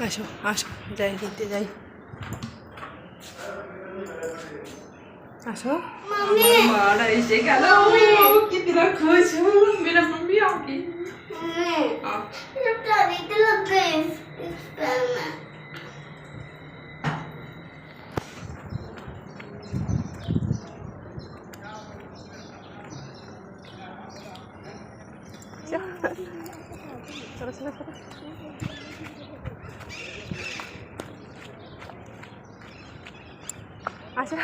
Eso, eso, ya ahí, de ahí. ¿Eso? ¡Mamá, ahora ahí llega! ¡Mami! Te la cosa! Uh, ¡Mira, mami, aquí! ¡Mami! ¡Ah! ¡No te lo que es! ¡Espera! ¡Ya! আচ্ছা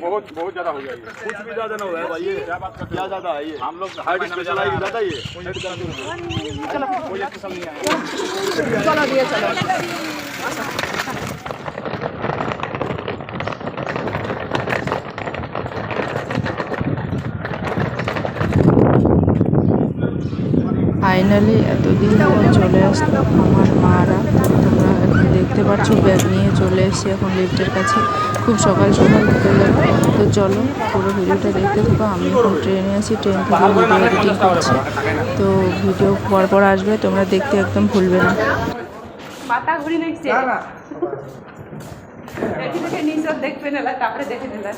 बहुत बहुत ज्यादा हो जाएगा कुछ भी ज्यादा ना हो है भाई ये क्या बात करते क्या ज्यादा है ये हम लोग हार्ड स्पेशलाइज ज्यादा ये कोई किस्म नहीं है ফাইনালি এতদিন পর চলে আসলো আমার মারা। তোমরা এখন দেখতে পাচ্ছ ব্যাগ নিয়ে চলে এসেছি এখন লিফটের কাছে। খুব সকাল সকাল বিকেলে তো চলো পুরো ভিডিওটা দেখতে থাকো। আমি এখন ট্রেনে আছি ট্রেন থেকে ভিডিও এডিটিং করছি। তো ভিডিও পর পর আসবে তোমরা দেখতে একদম ভুলবে না। মাথা ঘুরি নিচে দেখবে না তারপরে দেখে নিলাম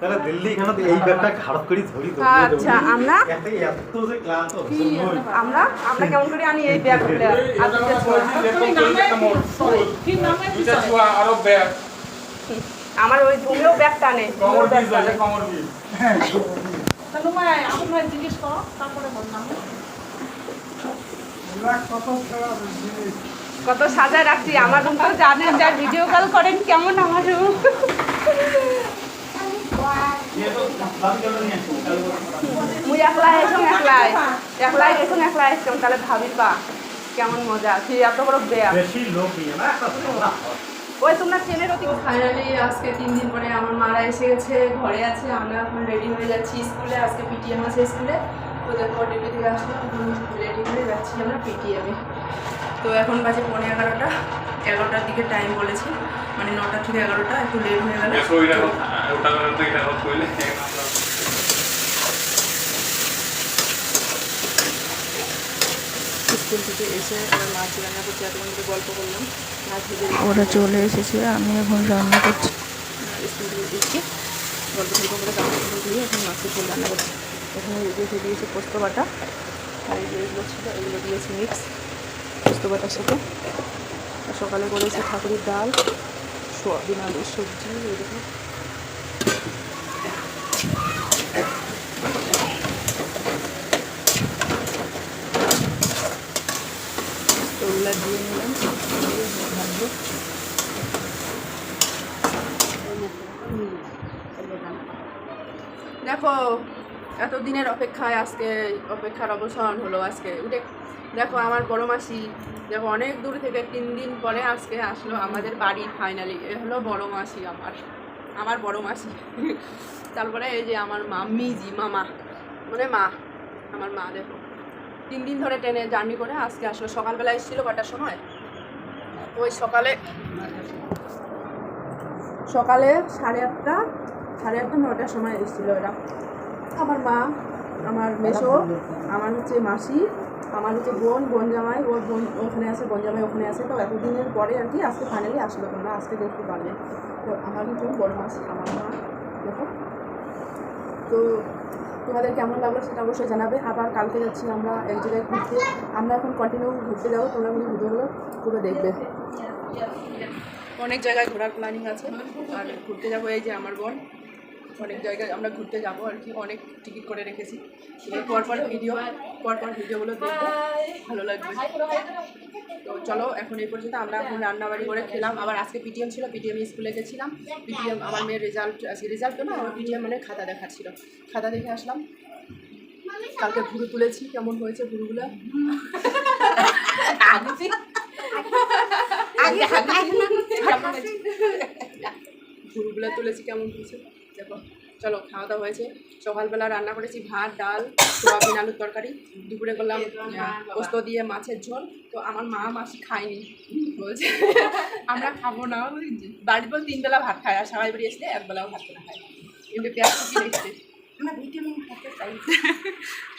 তাহলে দিল্লি এখানে তো এই ব্যাগটা খারাপ করে ধরি তো। আচ্ছা আমরা? এত যে ক্লান্ত আমরা? আমরা কেমন করে আনি এই ব্যাগগুলো? আরও ব্যাগ। আমার ওই ধুমেও ব্যাগ টানে কমর বিল আছে কমর বিল কত সাজায় রাখছি আমার জানেন যা ভিডিও কল করেন কেমন আমার রুম মুই একলাই এসম একলাই। তাহলে ভাবি পা কেমন মজা। তুই এত বড় ব্যাগ বেশি লোক ওই তোমরা ট্রেনের অতি ফাইনালি আজকে তিন দিন পরে আমার মারা এসে গেছে ঘরে আছে আমরা এখন রেডি হয়ে যাচ্ছি স্কুলে আজকে পিটিএম আছে স্কুলে। তো দেখো ডিউটি থেকে আসলে এখন রেডি হয়ে যাচ্ছি আমরা পিটিএমে তো এখন বাজে পৌনে এগারোটা এগারোটার দিকে টাইম বলেছি মানে নটা থেকে এগারোটা একটু লেট হয়ে গেল স্কুল থেকে এসে মাছ রান্না করছি এতক্ষণ ধরে গল্প করলাম মাছ ওরা চলে এসেছে আমি এখন রান্না করছি স্কুল থেকে দিচ্ছি গল্প গল্প করে কাপড় দিয়ে এখন মাছের ঝোল রান্না করছি এখানে রেখে দিয়েছি পোস্ত বাটা আর এগুলো ছিল এগুলো দিয়েছি মিক্স পোস্ত বাটার সাথে। সকালে করেছি ঠাকুরের ডাল সোয়াবিন আলুর সবজি এরকম দিয়ে দেখো, এতদিনের অপেক্ষায় আজকে অপেক্ষার অবসান হলো আজকে। উঠে দেখো, আমার বড় মাসি, দেখো, অনেক দূর থেকে তিন দিন পরে আজকে আসলো আমাদের বাড়ি ফাইনালি এ হলো বড় মাসি আমার আমার বড় মাসি। তারপরে এই যে আমার মাম্মিজি, মামা মানে মা, আমার মা, দেখো। তিন দিন ধরে ট্রেনে জার্নি করে আজকে আসলো। সকালবেলা এসেছিল কটার সময়? ওই সকালে সকালে সাড়ে আটটা সাড়ে আটটা, নটার সময় এসেছিল এরা আমার মা, আমার মেসো, আমার হচ্ছে মাসি আমার হচ্ছে বোন বোন জামাই, ওর বোন ওখানে আছে, বোন জামাই ওখানে আছে, তো এতদিনের পরে আর কি আজকে ফাইনালি আসলো তোমরা, আজকে দেখতে পারলে তো আমার হচ্ছে বড় মাসি, আমার মা, দেখো। তো তোমাদের কেমন লাগল সেটা অবশ্যই জানাবে। আবার কালকে যাচ্ছি আমরা এক জায়গায় ঘুরতে। আমরা এখন কন্টিনিউ ঘুরতে যাব, তোমরা কিন্তু ভিডিওগুলো পুরো দেখবে। অনেক জায়গায় ঘোরার প্ল্যানিং আছে। আর ঘুরতে যাব এই যে আমার বোন। অনেক জায়গায় আমরা ঘুরতে যাব আর কি। অনেক টিকিট করে রেখেছি। পরপর ভিডিও পরপর ভিডিওগুলো দেখব। ভালো লাগবে। তো চলো এখন এই পর্যন্ত আমরা এখন রান্নাবাড়ি করে খেলাম। আবার আজকে পিটিএম ছিল পিটিএম স্কুলে গেছিলাম। পিটিএম আমার মেয়ের রেজাল্ট আজকে রেজাল্ট না আমার পিটিএম মানে খাতা দেখাচ্ছিল। খাতা দেখে আসলাম। কালকে ভুরু তুলেছি কেমন হয়েছে ভুরুগুলো? ভুরুগুলো তুলেছি কেমন হয়েছে? দেখো চলো খাওয়া দাওয়া হয়েছে। সকালবেলা রান্না করেছি ভাত ডাল সোয়াবিন আলুর তরকারি। দুপুরে করলাম পোস্ত দিয়ে মাছের ঝোল। তো আমার মা মাছ খায়নি। বলছে আমরা খাব না। বাড়ির বল তিনবেলা ভাত খায়। আর সবাই বাড়ি আসলে একবেলাও ভাত খায়। কিন্তু পেঁয়াজ আমরা ভিটামিন খেতে চাই।